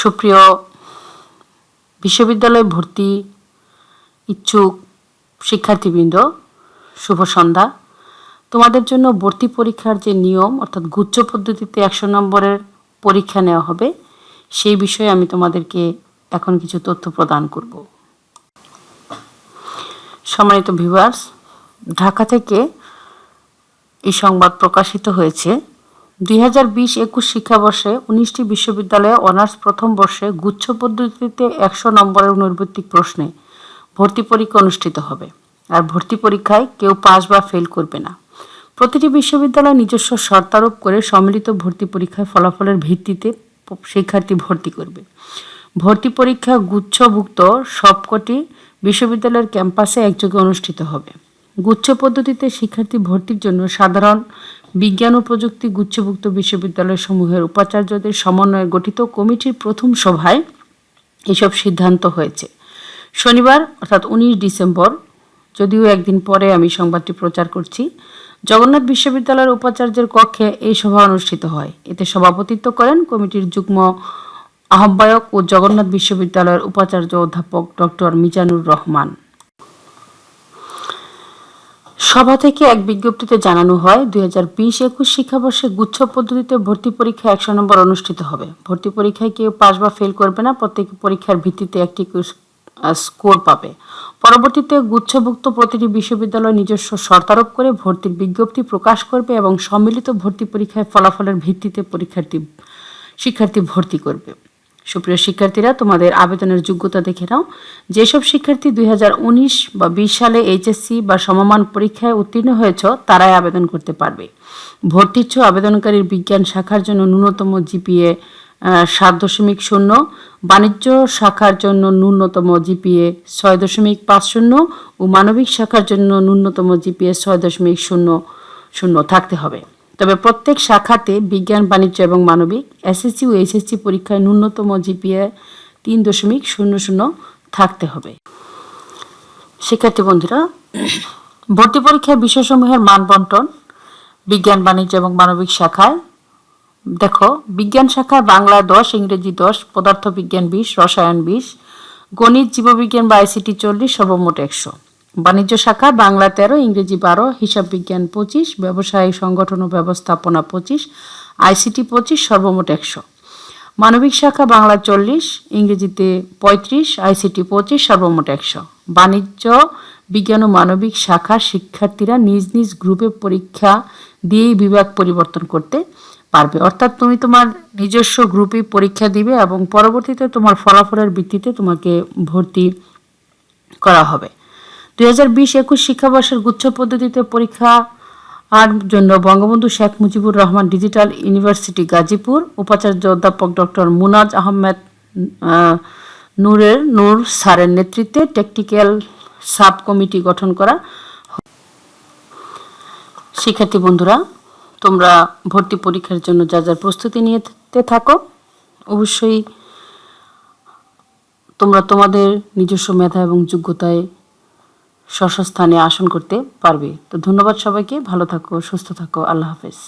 সুপ্রিয় বিশ্ববিদ্যালয়ে ভর্তি ইচ্ছুক শিক্ষার্থীবৃন্দ, শুভ সন্ধ্যা। তোমাদের জন্য ভর্তি পরীক্ষার যে নিয়ম, অর্থাৎ গুচ্ছ পদ্ধতিতে একশো নম্বরের পরীক্ষা নেওয়া হবে, সেই বিষয়ে আমি তোমাদেরকে এখন কিছু তথ্য প্রদান করব। সম্মানিত ভিউয়ার্স ঢাকা থেকে এই সংবাদ প্রকাশিত হয়েছে দুই হাজার বিশ একুশ শিক্ষাবর্ষে উনিশটি বিশ্ববিদ্যালয়ে অনার্স প্রথম বর্ষে গুচ্ছ পদ্ধতিতে একশো নম্বরের নৈর্বত্তিক প্রশ্নে ভর্তি পরীক্ষা অনুষ্ঠিত হবে। আর ভর্তি পরীক্ষায় কেউ পাস বা ফেল করবে না। প্রতিটি বিশ্ববিদ্যালয় নিজস্ব শর্তারোপ করে সম্মিলিত ভর্তি পরীক্ষায় ফলাফলের ভিত্তিতে শিক্ষার্থী ভর্তি করবে। ভর্তি পরীক্ষা গুচ্ছভুক্ত সবকটি বিশ্ববিদ্যালয়ের ক্যাম্পাসে একযোগে অনুষ্ঠিত হবে। গুচ্ছ পদ্ধতিতে শিক্ষার্থী ভর্তির জন্য সাধারণ বিজ্ঞান ও প্রযুক্তি গুচ্ছভুক্ত বিশ্ববিদ্যালয় সমূহের উপাচার্যদের সমন্বয়ে গঠিত কমিটির প্রথম সভায় এসব সিদ্ধান্ত হয়েছে। শনিবার, অর্থাৎ উনিশ ডিসেম্বর, যদিও একদিন পরে আমি সংবাদটি প্রচার করছি, জগন্নাথ বিশ্ববিদ্যালয়ের উপাচার্যের কক্ষে এই সভা অনুষ্ঠিত হয়। এতে সভাপতিত্ব করেন কমিটির যুগ্ম আহ্বায়ক ও জগন্নাথ বিশ্ববিদ্যালয়ের উপাচার্য অধ্যাপক ডক্টর মিজানুর রহমান। সভা থেকে এক বিজ্ঞপ্তিতে জানানো হয়, দুই হাজার বিশ একুশ শিক্ষাবর্ষে গুচ্ছ পদ্ধতিতে ভর্তি পরীক্ষা একশো নম্বর অনুষ্ঠিত হবে। ভর্তি পরীক্ষায় কেউ পাস বা ফেল করবে না, প্রত্যেক পরীক্ষার ভিত্তিতে একটি স্কোর পাবে। পরবর্তীতে গুচ্ছভুক্ত প্রতিটি বিশ্ববিদ্যালয় নিজস্ব শর্তারোপ করে ভর্তির বিজ্ঞপ্তি প্রকাশ করবে এবং সম্মিলিত ভর্তি পরীক্ষায় ফলাফলের ভিত্তিতে পরীক্ষার্থী শিক্ষার্থী ভর্তি করবে। সুপ্রিয় শিক্ষার্থীরা, তোমাদের আবেদনের যোগ্যতা দেখে নাও। যেসব শিক্ষার্থী দুই হাজার উনিশ বা বিশ সালে এইচএসসি বা সমমান পরীক্ষায় উত্তীর্ণ হয়েছ, তারাই আবেদন করতে পারবে। ভর্তি ইচ্ছু আবেদনকারীর বিজ্ঞান শাখার জন্য ন্যূনতম জিপিএ সাত দশমিক শূন্য, বাণিজ্য শাখার জন্য ন্যূনতম জিপিএ ছয় দশমিক পাঁচ শূন্য ও মানবিক শাখার জন্য ন্যূনতম জিপিএ ছয় দশমিক শূন্য শূন্য থাকতে হবে। তবে প্রত্যেক শাখাতে বিজ্ঞান, বাণিজ্য এবং মানবিক, এসএসসি ও এইচএসসি পরীক্ষায় ন্যূনতম জিপিএ তিন দশমিক শূন্য শূন্য থাকতে হবে। শিক্ষার্থী বন্ধুরা, ভর্তি পরীক্ষায় বিষয়সমূহের মান বন্টন, বিজ্ঞান, বাণিজ্য এবং মানবিক শাখায়। দেখো, বিজ্ঞান শাখায় বাংলা দশ, ইংরেজি দশ, পদার্থবিজ্ঞান বিশ, রসায়ন বিশ, গণিত, জীববিজ্ঞান বা আইসিটি চল্লিশ, সর্বমোট একশো। বাণিজ্য শাখা, বাংলা তেরো, ইংরেজি বারো, হিসাব বিজ্ঞান পঁচিশ, ব্যবসায়ী সংগঠন ও ব্যবস্থাপনা পঁচিশ, আইসিটি পঁচিশ, সর্বমোট একশো। মানবিক শাখা, বাংলা চল্লিশ, ইংরেজিতে পঁয়ত্রিশ, আইসিটি পঁচিশ, সর্বমোট একশো। বাণিজ্য, বিজ্ঞান ও মানবিক শাখার শিক্ষার্থীরা নিজ নিজ গ্রুপে পরীক্ষা দিয়েই বিভাগ পরিবর্তন করতে পারবে। অর্থাৎ তুমি তোমার নিজস্ব গ্রুপে পরীক্ষা দিবে এবং পরবর্তীতে তোমার ফলাফলের ভিত্তিতে তোমাকে ভর্তি করা হবে। দুই হাজার বিশ একুশ শিক্ষাবর্ষের গুচ্ছ পদ্ধতিতে পরীক্ষা আর জন্য বঙ্গবন্ধু শেখ মুজিবুর রহমান ডিজিটাল ইউনিভার্সিটি গাজীপুর উপাচার্য অধ্যাপক ডক্টর মুনাজ আহমেদ আহ, নূরের নূর স্যারের নেতৃত্বে টেকনিক্যাল সাব কমিটি গঠন করা শিক্ষার্থী বন্ধুরা তোমরা ভর্তি পরীক্ষার জন্য যা যা প্রস্তুতি নিতে থাকো অবশ্যই তোমরা তোমাদের নিজস্ব মেধা এবং যোগ্যতায় স্বস্থানে আসন করতে পারবে। তো ধন্যবাদ সবাইকে ভালো থাকো সুস্থ থাকো আল্লাহ হাফেজ।